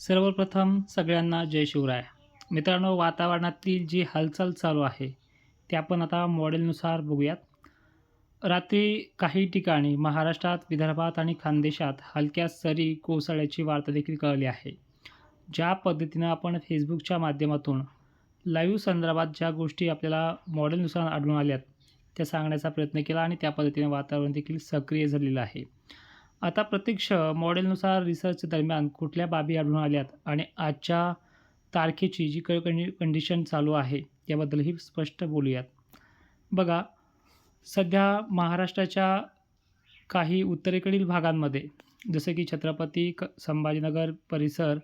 सर्वप्रथम सगळ्यांना जय शिवराय. मित्रांनो वातावरणातील जी हालचाल चालू आहे ते आपण आता मॉडेलनुसार बघूयात. रात्री काही ठिकाणी महाराष्ट्रात विदर्भात आणि खानदेशात हलक्या सरी कोसळ्याची वार्ता देखील कळली आहे. ज्या पद्धतीनं आपण फेसबुकच्या माध्यमातून लाईव्ह संदर्भात ज्या गोष्टी आपल्याला मॉडेलनुसार आढळून आल्यात त्या सांगण्याचा प्रयत्न केला आणि त्या पद्धतीने वातावरण देखील सक्रिय झालेलं आहे. आता प्रत्यक्ष मॉडेलनुसार रिसर्च दरम्यान कुठल्या बाबी आढळून आल्यात आणि आजच्या तारखेची जी काही कंडिशन चालू आहे याबद्दलही स्पष्ट बोलूयात. बघा सध्या महाराष्ट्राच्या काही उत्तरेकडील भागांमध्ये जसं की छत्रपती क संभाजीनगर परिसर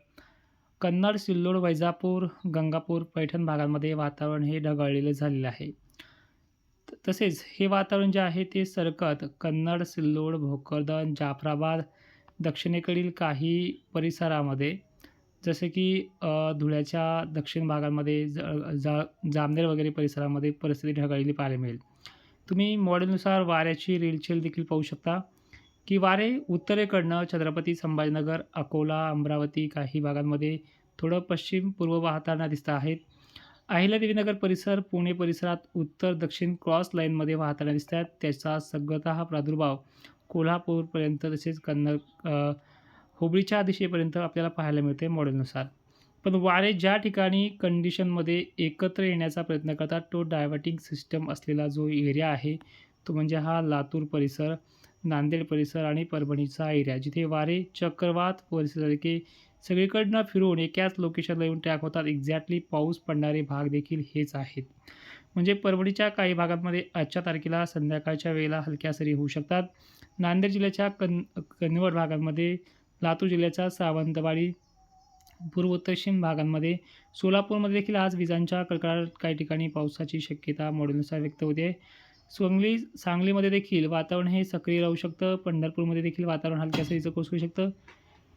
कन्नड सिल्लोड वैजापूर गंगापूर पैठण भागांमध्ये वातावरण हे ढगाळलेलं झालेलं आहे. तसेच हे वातावरण जे आहे ते सरकत. कन्नड सिल्लोड भोकरदन जाफराबाद दक्षिणेकडील काही परिसरामध्ये जसे की धुळ्याच्या दक्षिण भागांमध्ये ज जा जामनेर वगैरे परिसरामध्ये परिस्थिती ढगाळलेली पाहायला मिळेल. तुम्ही मॉडेलनुसार वाऱ्याची रेलचेल देखील पाहू शकता की वारे उत्तरेकडनं छत्रपती संभाजीनगर अकोला अमरावती काही भागांमध्ये थोडं पश्चिम पूर्व वाहताना दिसत आहेत. अहिल्यादेवीनगर परिसर पुणे परिसरात उत्तर दक्षिण क्रॉस लाईनमध्ये वाहताना दिसत आहेत त्याचा सगळता हा प्रादुर्भाव कोल्हापूरपर्यंत तसेच कन्नड हुबळीच्या दिशेपर्यंत आपल्याला पाहायला मिळते मॉडेलनुसार. पण वारे ज्या ठिकाणी कंडिशनमध्ये एकत्र येण्याचा प्रयत्न करतात तो डायव्हर्टिंग सिस्टम असलेला जो एरिया आहे तो म्हणजे हा लातूर परिसर नांदेड परिसर आणि परभणीचा एरिया जिथे वारे चक्रवात परिस्थिती सगळीकडनं फिरून एकाच लोकेशनला येऊन ट्रॅक होतात. एक्झॅक्टली पाऊस पडणारे भाग देखील हेच आहेत. म्हणजे परभणीच्या काही भागांमध्ये आजच्या तारखेला संध्याकाळच्या वेळेला हलक्या सरी होऊ शकतात. नांदेड जिल्ह्याच्या कन कन्नड भागांमध्ये लातूर जिल्ह्याच्या सावंतवाडी पूर्व भागांमध्ये सोलापूरमध्ये देखील आज विजांच्या कडकडाट काही ठिकाणी पावसाची शक्यता मॉडेलनुसार व्यक्त होते. सांगली सांगलीमध्ये देखील वातावरण हे सक्रिय राहू शकतं. पंढरपूरमध्ये देखील वातावरण हलक्या सरीचं कोसळू शकतं.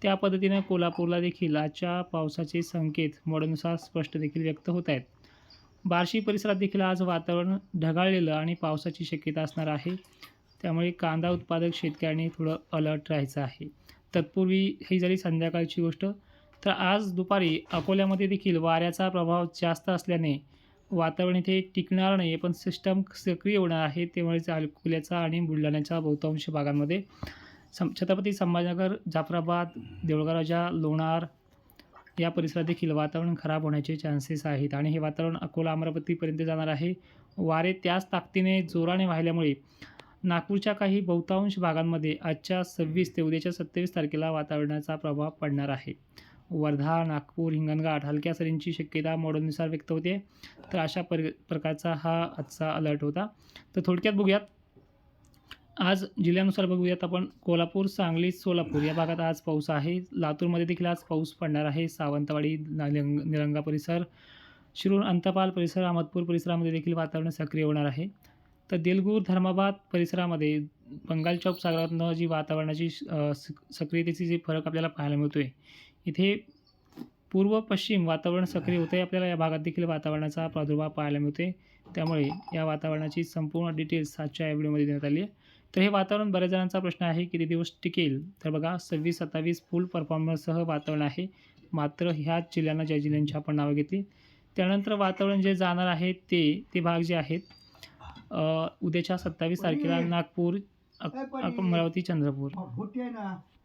त्या पद्धतीनं कोल्हापूरला देखील आजच्या पावसाचे संकेत मोडनुसार स्पष्ट देखील व्यक्त होत आहेत. बार्शी परिसरात देखील आज वातावरण ढगाळलेलं आणि पावसाची शक्यता असणार आहे. त्यामुळे कांदा उत्पादक शेतकऱ्यांनी थोडं अलर्ट राहायचं आहे. तत्पूर्वी ही झाली संध्याकाळची गोष्ट. तर आज दुपारी अकोल्यामध्ये देखील वाऱ्याचा प्रभाव जास्त असल्याने वातावरण इथे टिकणार नाही पण सिस्टम सक्रिय होणार आहे. त्यामुळे अकोल्याचा आणि बुलढाण्याच्या बहुतांश भागांमध्ये सं छत्रपती संभाजीनगर जाफराबाद देऊळगावच्या लोणार या परिसरात देखील वातावरण खराब होण्याचे चान्सेस आहेत. आणि हे वातावरण अकोला अमरावतीपर्यंत जाणार आहे. वारे त्याच ताकदीने जोराने वाहिल्यामुळे नागपूरच्या काही बहुतांश भागांमध्ये आजच्या सव्वीस ते उद्याच्या सत्तावीस तारखेला वातावरणाचा प्रभाव पडणार आहे. वर्धा नागपूर हिंगणघाट हलक्या सरींची शक्यता मॉडेलनुसार व्यक्त होते. तर अशा पर प्रकारचा हा आजचा अलर्ट होता. तर थोडक्यात बघूयात आज जिल्ह्यानुसार बघूयात आपण. कोल्हापूर सांगली सोलापूर या भागात आज पाऊस आहे. लातूरमध्ये देखील आज पाऊस पडणार आहे. सावंतवाडी निरंगा परिसर शिरूर अंतपाल परिसर अहमदपूर परिसरामध्ये देखील वातावरण सक्रिय होणार आहे. तर देलगूर धर्माबाद परिसरामध्ये बंगाल चौक सागरातनं जी वातावरणाची स- सक्रियतेची जी फरक आपल्याला पाहायला मिळतो आहे इथे पूर्व पश्चिम वातावरण सक्रिय होतं आहे आपल्याला या भागात देखील वातावरणाचा प्रादुर्भाव पाहायला मिळते त्यामुळे या वातावरणाची संपूर्ण डिटेल्स आजच्या या व्हिडिओमध्ये देण्यात आली आहे. तर हे वातावरण बऱ्याच जणांचा प्रश्न आहे किती दिवस टिकेल. तर बघा सव्वीस सत्तावीस फुल परफॉर्मन्ससह वातावरण आहे. मात्र ह्याच जिल्ह्यांना ज्या जिल्ह्यांची आपण नावं घेतली त्यानंतर वातावरण जे जाणार आहे ते ते भाग जे आहेत उद्याच्या सत्तावीस तारखेला नागपूर अमरावती चंद्रपूर.